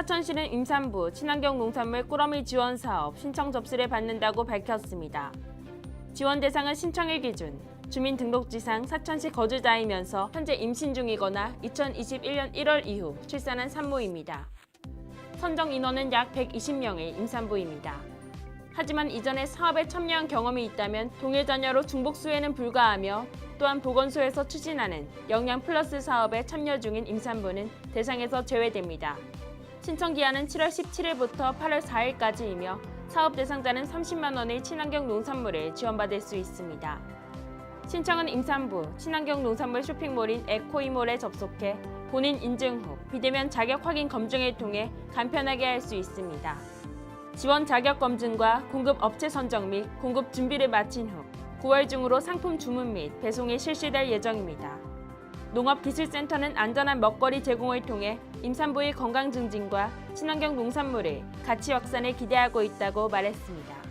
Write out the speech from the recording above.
사천시는 임산부 친환경 농산물 꾸러미 지원 사업 신청 접수를 받는다고 밝혔습니다. 지원 대상은 신청일 기준 주민등록지상 사천시 거주자이면서 현재 임신 중이거나 2021년 1월 이후 출산한 산모입니다. 선정 인원은 약 120명의 임산부입니다. 하지만 이전에 사업에 참여한 경험이 있다면 동일 자녀로 중복수에는 불과하며 또한 보건소에서 추진하는 영양 플러스 사업에 참여 중인 임산부는 대상에서 제외됩니다. 신청 기한은 7월 17일부터 8월 4일까지이며 사업 대상자는 30만 원의 친환경 농산물을 지원받을 수 있습니다. 신청은 임산부 친환경 농산물 쇼핑몰인 에코이몰에 접속해 본인 인증 후 비대면 자격 확인 검증을 통해 간편하게 할 수 있습니다. 지원 자격 검증과 공급 업체 선정 및 공급 준비를 마친 후 9월 중으로 상품 주문 및 배송이 실시될 예정입니다. 농업기술센터는 안전한 먹거리 제공을 통해 임산부의 건강 증진과 친환경 농산물의 가치 확산을 기대하고 있다고 말했습니다.